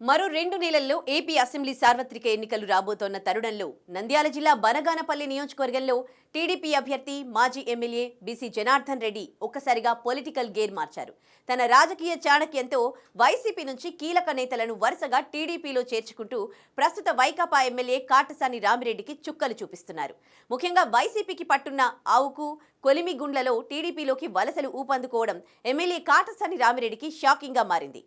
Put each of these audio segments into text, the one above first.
మరో రెండు నెలల్లో ఏపీ అసెంబ్లీ సార్వత్రిక ఎన్నికలు రాబోతోన్న తరుణంలో నంద్యాల జిల్లా బనగానపల్లి నియోజకవర్గంలో టీడీపీ అభ్యర్థి మాజీ ఎమ్మెల్యే బీసీ జనార్దన్ రెడ్డి ఒక్కసారిగా పొలిటికల్ గేర్ మార్చారు. తన రాజకీయ చాణక్యంతో వైసీపీ నుంచి కీలక నేతలను వరుసగా టీడీపీలో చేర్చుకుంటూ ప్రస్తుత వైకాపా ఎమ్మెల్యే కాటసాని రామిరెడ్డికి చుక్కలు చూపిస్తున్నారు. ముఖ్యంగా వైసీపీకి పట్టున్న ఆవుకు కొలిమిగుండ్లలో టీడీపీలోకి వలసలు ఊపందుకోవడం ఎమ్మెల్యే కాటసాని రామిరెడ్డికి షాకింగ్గా మారింది.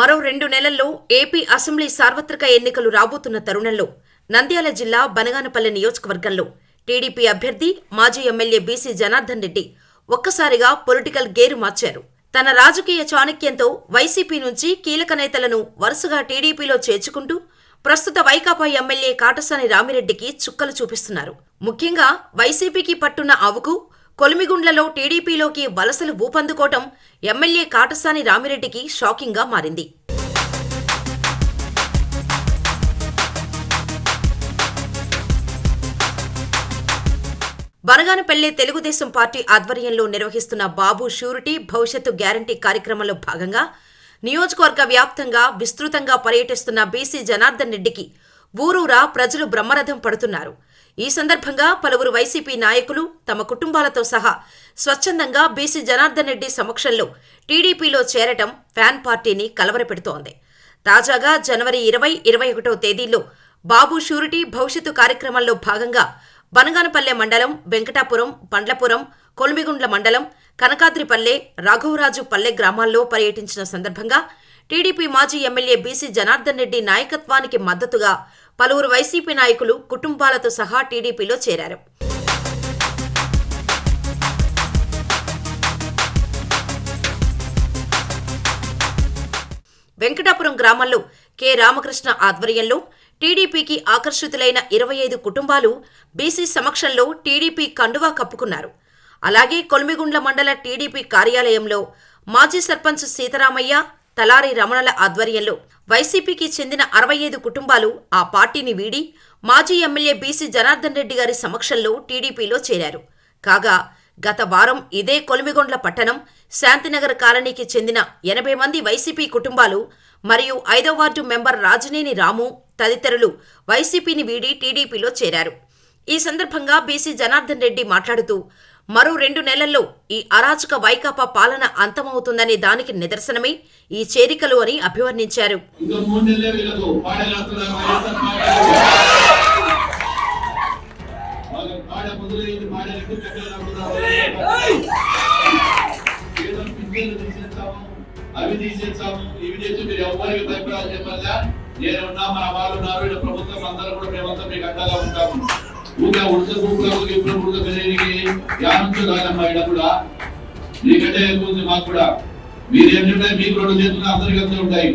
మరో రెండు నెలల్లో ఏపీ అసెంబ్లీ సార్వత్రిక ఎన్నికలు రాబోతున్న తరుణంలో నంద్యాల జిల్లా బనగానపల్లె నియోజకవర్గంలో టీడీపీ అభ్యర్థి మాజీ ఎమ్మెల్యే బీసీ జనార్దన్ రెడ్డి ఒక్కసారిగా పొలిటికల్ గేరు మార్చారు. తన రాజకీయ చాణక్యంతో వైసీపీ నుంచి కీలక నేతలను వరుసగా టీడీపీలో చేర్చుకుంటూ ప్రస్తుత వైకాపా ఎమ్మెల్యే కాటసాని రామిరెడ్డికి చుక్కలు చూపిస్తున్నారు. ముఖ్యంగా వైసీపీకి పట్టున్న ఆవుకు కొలిమిగుండ్లలో టీడీపీలోకి వలసలు ఊపందుకోవటం ఎమ్మెల్యే కాటసాని రామిరెడ్డికి షాకింగ్గా మారింది. బనగానపల్లె తెలుగుదేశం పార్టీ ఆధ్వర్యంలో నిర్వహిస్తున్న బాబు షూరిటీ భవిష్యత్తు గ్యారంటీ కార్యక్రమంలో భాగంగా నియోజకవర్గ వ్యాప్తంగా విస్తృతంగా పర్యటిస్తున్న బీసీ జనార్దన్ రెడ్డికి ఊరూరా ప్రజలు బ్రహ్మరథం పడుతున్నారు. ఈ సందర్భంగా పలువురు వైసీపీ నాయకులు తమ కుటుంబాలతో సహా స్వచ్ఛందంగా బీసీ జనార్దన్ రెడ్డి సమక్షంలో టీడీపీలో చేరటం ఫ్యాన్ పార్టీని కలవరపెడుతోంది. తాజాగా జనవరి ఇరవై ఇరవై ఒకటో తేదీల్లో బాబు షూరిటీ భవిష్యత్తు కార్యక్రమంలో భాగంగా బనగానపల్లె మండలం వెంకటాపురం పండ్లపురం కొల్మిగుండ్ల మండలం కనకాద్రిపల్లె రాఘవరాజు పల్లె గ్రామాల్లో పర్యటించిన సందర్భంగా టీడీపీ మాజీ ఎమ్మెల్యే బీసీ జనార్దన్ రెడ్డి నాయకత్వానికి మద్దతుగా పలువురు వైసీపీ నాయకులు కుటుంబాలతో సహా టీడీపీలో చేరారు. వెంకటాపురం గ్రామంలో కె. రామకృష్ణ ఆధ్వర్యంలో టీడీపీకి ఆకర్షితులైన ఇరవై ఐదు కుటుంబాలు బీసీ సమక్షంలో టీడీపీ కండువా కప్పుకున్నారు. అలాగే కొల్మిగుండ్ల మండల టీడీపీ కార్యాలయంలో మాజీ సర్పంచ్ సీతారామయ్య తలారి రమణల ఆధ్వర్యంలో వైసీపీకి చెందిన అరవై ఐదు కుటుంబాలు ఆ పార్టీని వీడి మాజీ ఎమ్మెల్యే బీసీ జనార్దన్ రెడ్డి గారి సమక్షంలో టీడీపీలో చేరారు. కాగా గత వారం ఇదే కొలిమిగొండ్ల పట్టణం శాంతినగర్ కాలనీకి చెందిన ఎనభై మంది వైసీపీ కుటుంబాలు మరియు ఐదో వార్డు మెంబర్ రాజనేని రాము తదితరులు వైసీపీని వీడి టీడీపీలో చేరారు. ఈ సందర్భంగా బీసీ జనార్దన్ రెడ్డి మాట్లాడుతూ మరో రెండు నెలల్లో ఈ అరాచక వైకాపా పాలన అంతమవుతుందనే దానికి నిదర్శనమే ఈ చేరికలు అని అభివర్ణించారు. అవి తీసేస్తాము ఇవి చేసి మీరు ఎవరికి భయపడాలి చెప్పాలా నేను ఉన్నా మన వాళ్ళు ఉన్నారు ప్రభుత్వం అందరూ కూడా మేమంతా మీకు అండగా ఉంటాము ఊరికే ఉడత ఇప్పుడు ఉడత పెరిగి ఇక్కడ కూడా మీకంటే ఎక్కువ మాకు కూడా. మీరేం చెప్పినా మీకు రెండు చేతులు అందరికీ అంతే ఉంటాయి.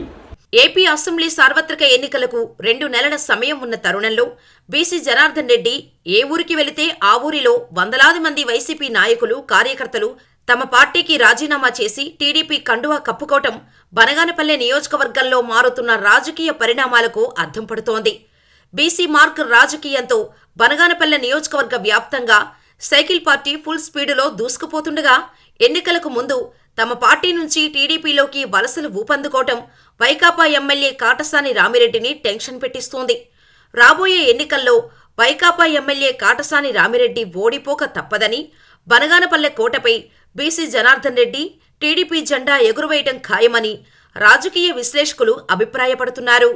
ఏపీ అసెంబ్లీ సార్వత్రిక ఎన్నికలకు రెండు నెలల సమయం ఉన్న తరుణంలో బీసీ జనార్దన్ రెడ్డి ఏ ఊరికి వెళితే ఆ ఊరిలో వందలాది మంది వైసీపీ నాయకులు కార్యకర్తలు తమ పార్టీకి రాజీనామా చేసి టీడీపీ కండువా కప్పుకోవటం బనగానపల్లె నియోజకవర్గంలో మారుతున్న రాజకీయ పరిణామాలకు అద్దం పడుతోంది. బీసీ మార్క్ రాజకీయంతో బనగానపల్లె నియోజకవర్గ వ్యాప్తంగా సైకిల్ పార్టీ ఫుల్ స్పీడులో దూసుకుపోతుండగా ఎన్నికలకు ముందు తమ పార్టీ నుంచి టీడీపీలోకి వలసలు ఊపందుకోవటం వైకాపా ఎమ్మెల్యే కాటసాని రామిరెడ్డిని టెన్షన్ పెట్టిస్తోంది. రాబోయే ఎన్నికల్లో వైకాపా ఎమ్మెల్యే కాటసాని రామిరెడ్డి ఓడిపోక తప్పదని బనగానపల్లె కోటపై బీసీ జనార్దన్ రెడ్డి టీడీపీ జెండా ఎగురవేయటం ఖాయమని రాజకీయ విశ్లేషకులు అభిప్రాయపడుతున్నారు.